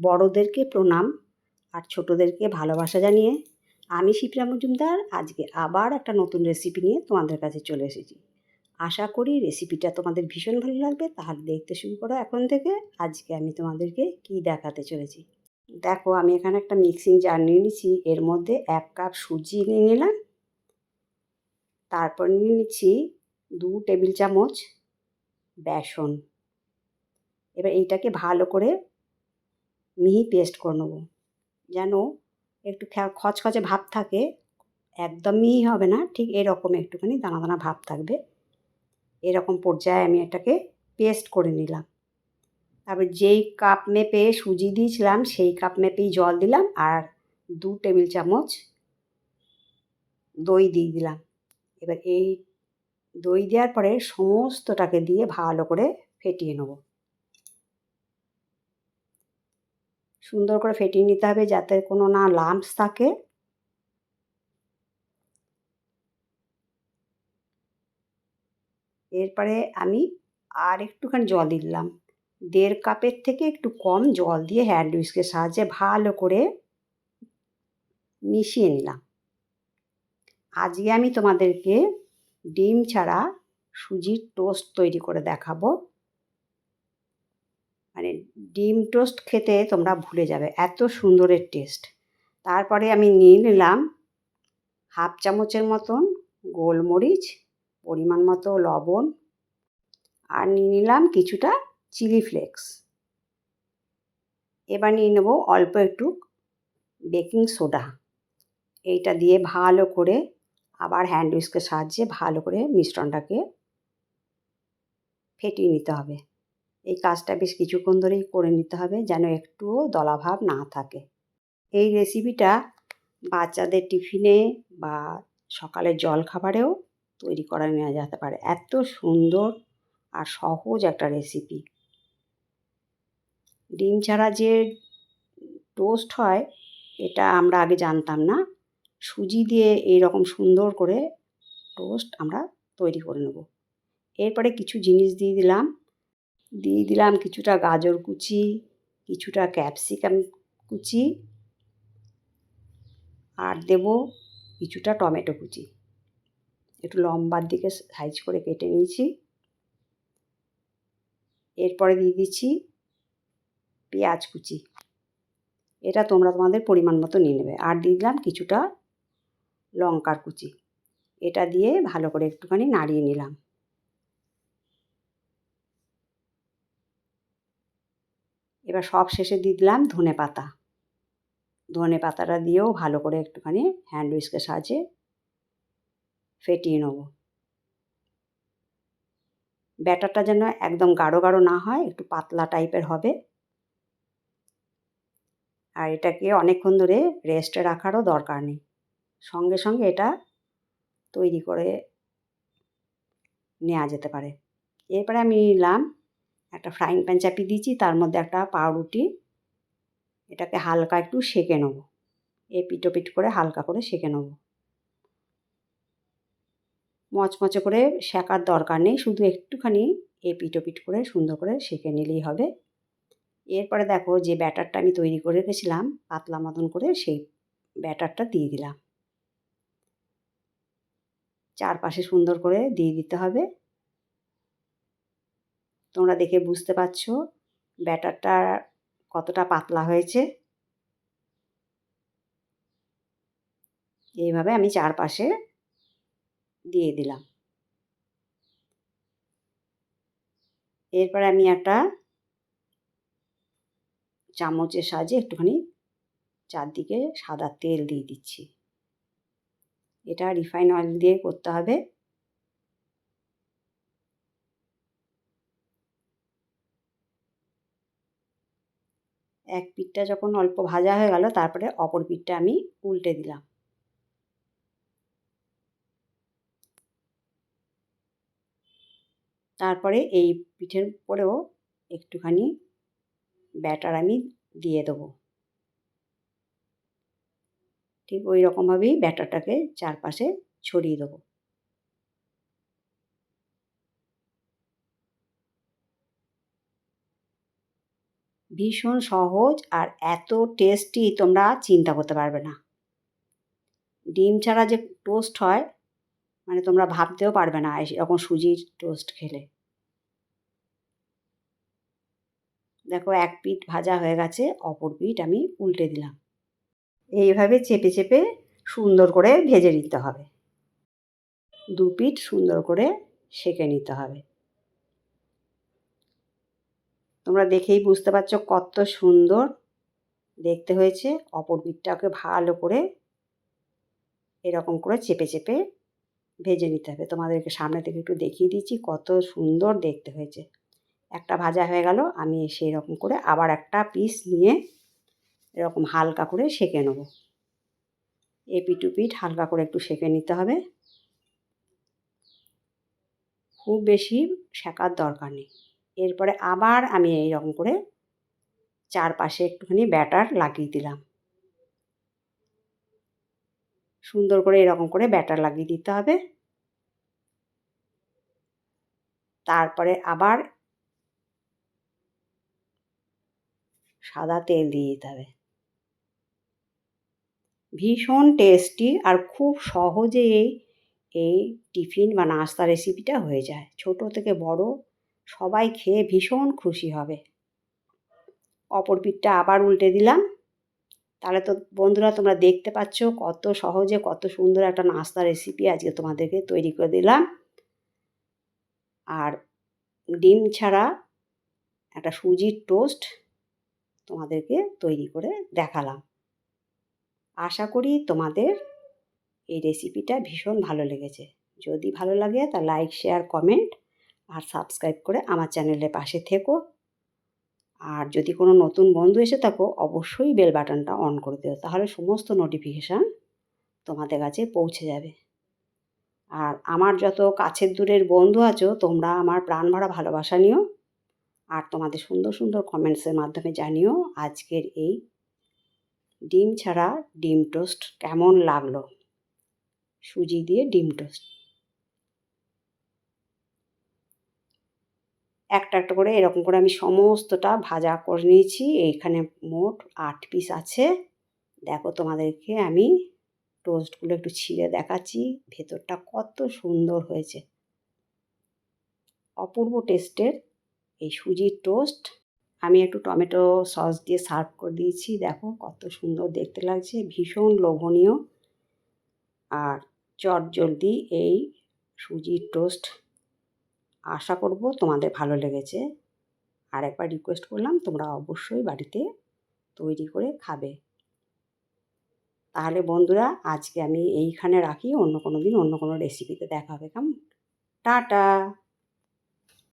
বড়োদেরকে প্রণাম আর ছোটোদেরকে ভালোবাসা জানিয়ে আমি শিপ্রা মজুমদার। আজকে আবার একটা নতুন রেসিপি নিয়ে তোমাদের কাছে চলে এসেছি। আশা করি রেসিপিটা তোমাদের ভীষণ ভালো লাগবে। তাহলে দেখতে শুরু করো এখন থেকে। আজকে আমি তোমাদেরকে কি দেখাতে চলেছি। দেখো, আমি এখানে একটা মিক্সিং জার নিয়ে নিচ্ছি এর মধ্যে এক কাপ সুজি নিয়ে নিলাম। তারপর নিয়ে নিচ্ছি দু টেবিল চামচ বেসন। এবার এইটাকে ভালো করে মিহি পেস্ট করে নেব। যেন একটু খচখচে ভাব থাকে। একদম মিহি হবে না, ঠিক এরকম একটুখানি দানা দানা ভাব থাকবে। এরকম পর্যায়ে আমি এটাকে পেস্ট করে নিলাম। তারপর যেই কাপ মেপে সুজি দিয়েছিলাম, সেই কাপ মেপেই জল দিলাম আর দু টেবিল চামচ দই দিয়ে দিলাম। এবার এই দই দেওয়ার পরে সমস্তটাকে দিয়ে ভালো করে ফেটিয়ে নেব। সুন্দর করে ফেটিয়ে নিতে হবে যাতে কোনো না লাম্পস থাকে। এরপরে আমি আর একটুখানি জল দিলাম। দেড় কাপের থেকে একটু কম জল দিয়ে হ্যান্ড উইস্কের সাহায্যে ভালো করে মিশিয়ে নিলাম। আজকে আমি তোমাদেরকে ডিম ছাড়া সুজির টোস্ট তৈরি করে দেখাবো। মানে ডিম টোস্ট খেতে তোমরা ভুলে যাবে, এত সুন্দরের টেস্ট। তারপরে আমি নিয়ে নিলাম হাফ চামচের মতন গোলমরিচ, পরিমাণ মতো লবণ, আর নিয়ে নিলাম কিছুটা চিলি ফ্লেক্স। এবার নিয়ে নেব অল্প একটু বেকিং সোডা। এইটা দিয়ে ভালো করে আবার হ্যান্ড উইস্কের সাহায্যে ভালো করে মিশ্রণটাকে ফেটিয়ে নিতে হবে। এই কাজটা বেশ কিছুক্ষণ ধরেই করে নিতে হবে যেন একটুও দলাভাব না থাকে। এই রেসিপিটা বাচ্চাদের টিফিনে বা সকালের জল খাবারেও তৈরি করা নেওয়া যেতে পারে। এত সুন্দর আর সহজ একটা রেসিপি ডিম ছাড়া যে টোস্ট হয়, এটা আমরা আগে জানতাম না। সুজি দিয়ে এই রকম সুন্দর করে টোস্ট আমরা তৈরি করে নেব। এরপরে কিছু জিনিস দিয়ে দিলাম। দিয়ে দিলাম কিছুটা গাজর কুচি, কিছুটা ক্যাপসিকাম কুচি আর দেব কিছুটা টমেটো কুচি। একটু লম্বার দিকে সাইজ করে কেটে নিয়েছি। এরপরে দিয়ে দিচ্ছি পেঁয়াজ কুচি। এটা তোমরা তোমাদের পরিমাণ মতো নিয়ে নেবে। আর দিয়ে দিলাম কিছুটা লঙ্কার কুচি। এটা দিয়ে ভালো করে একটুখানি নাড়িয়ে নিলাম। এবার সব শেষে দিয়ে দিলাম ধনে পাতা। ধনে পাতাটা দিয়েও ভালো করে একটুখানি হ্যান্ড উইস্কের সাহায্যে ফেটিয়ে নেব। ব্যাটারটা যেন একদম গাঢ় গাঢ় না হয়, একটু পাতলা টাইপের হবে। আর এটাকে অনেকক্ষণ ধরে রেস্টে রাখারও দরকার নেই। সঙ্গে সঙ্গে এটা তৈরি করে নেওয়া যেতে পারে। এরপরে আমি নিলাম একটা ফ্রাইং প্যান চাপিয়ে দিয়েছি, তার মধ্যে একটা পাউরুটি, এটাকে হালকা একটু সেঁকে নেব। এ পিটো পিট করে হালকা করে সেঁকে নেব। মচমচে করে শেখার দরকার নেই, শুধু একটুখানি এ পিটো পিট করে সুন্দর করে সেঁকে নিলেই হবে। এরপরে দেখো যে ব্যাটারটা আমি তৈরি করে রেখেছিলাম, পাতলা মতন করে সেই ব্যাটারটা দিয়ে দিলাম। চারপাশে সুন্দর করে দিয়ে দিতে হবে। তোমরা দেখে বুঝতে পারছ ব্যাটারটা কতটা পাতলা হয়েছে। এইভাবে আমি চারপাশে দিয়ে দিলাম। এরপরে আমি একটা চামচের সাহায্যে একটুখানি চারদিকে সাদা তেল দিয়ে দিচ্ছি। এটা রিফাইন অয়েল দিয়ে করতে হবে। এক পিঠটা যখন অল্প ভাজা হয়ে গেল, তারপরে অপর পিঠটা আমি উল্টে দিলাম। তারপরে এই পিঠের উপরেও একটুখানি ব্যাটার আমি দিয়ে দেবো। ঠিক ওই রকমভাবেই ব্যাটারটাকে চারপাশে ছড়িয়ে দেবো। ভীষণ সহজ আর এত টেস্টি তোমরা চিন্তা করতে পারবে না। ডিম ছাড়া যে টোস্ট হয় মানে তোমরা ভাবতেও পারবে না এরকম সুজির টোস্ট খেলে। দেখো এক পিঠ ভাজা হয়ে গেছে, অপর পিঠ আমি উল্টে দিলাম। এইভাবে চেপে চেপে সুন্দর করে ভেজে নিতে হবে। দু পিঠ সুন্দর করে সেঁকে নিতে হবে। তোমরা দেখেই বুঝতে পারছ কত সুন্দর দেখতে হয়েছে। অপর পিঠটাকে ভালো করে এরকম করে চেপে চেপে ভেজে নিতে হবে। তোমাদেরকে সামনে থেকে একটু দেখিয়ে দিচ্ছি কত সুন্দর দেখতে হয়েছে। একটা ভাজা হয়ে গেল, আমি সেই রকম করে আবার একটা পিস নিয়ে এরকম হালকা করে সেঁকে নেব। এপি টু পিঠ হালকা করে একটু সেঁকে নিতে হবে। খুব বেশি শেখার দরকার নেই। এরপরে আবার আমি এই রকম করে চারপাশে একটুখানি ব্যাটার লাগিয়ে দিলাম। সুন্দর করে এরকম করে ব্যাটার লাগিয়ে দিতে হবে। তারপরে আবার সাদা তেল দিয়ে দিতে হবে। ভীষণ টেস্টি আর খুব সহজে এই টিফিন বা নাস্তা রেসিপিটা হয়ে যায়। ছোট থেকে বড় সবাই খেয়ে ভীষণ খুশি হবে। অপর পিঠটা আবার উল্টে দিলাম। তাহলে তো বন্ধুরা তোমরা দেখতে পাচ্ছ কত সহজে কত সুন্দর একটা নাস্তা রেসিপি আজকে তোমাদেরকে তৈরি করে দিলাম। আর ডিম ছাড়া একটা সুজির টোস্ট তোমাদেরকে তৈরি করে দেখালাম। আশা করি তোমাদের এই রেসিপিটা ভীষণ ভালো লেগেছে। যদি ভালো লাগে তা লাইক শেয়ার কমেন্ট আর সাবস্ক্রাইব করে আমার চ্যানেলের পাশে থেকো। আর যদি কোনো নতুন বন্ধু এসে থাকো, অবশ্যই বেল বাটনটা অন করে দিও, তাহলে সমস্ত নোটিফিকেশান তোমাদের কাছে পৌঁছে যাবে। আর আমার যত কাছের দূরের বন্ধু আছো, তোমরা আমার প্রাণ ভরা ভালোবাসা নিও। আর তোমাদের সুন্দর সুন্দর কমেন্টসের মাধ্যমে জানিও আজকের এই ডিম ছাড়া ডিম টোস্ট কেমন লাগল। সুজি দিয়ে ডিম টোস্ট একটা একটা করে এরকম করে আমি সমস্তটা ভাজা করে নিয়েছি। এইখানে মোট আট পিস আছে। দেখো তোমাদেরকে আমি টোস্টগুলো একটু ছিঁড়ে দেখাচ্ছি। ভেতরটা কত সুন্দর হয়েছে। অপূর্ব টেস্টের এই সুজির টোস্ট আমি একটু টমেটো সস দিয়ে সার্ভ করে দিয়েছি। দেখো কত সুন্দর দেখতে লাগছে। ভীষণ লোভনীয়। আর চট জলদি এই সুজির টোস্ট আশা করব তোমাদের ভালো লেগেছে। আর একবার রিকোয়েস্ট করলাম, তোমরা অবশ্যই বাড়িতে তৈরি করে খাবে। তাহলে বন্ধুরা, আজকে আমি এইখানে রাখি। অন্য কোনো দিন অন্য কোনো রেসিপিতে দেখা হবে। কেমন? টাটা!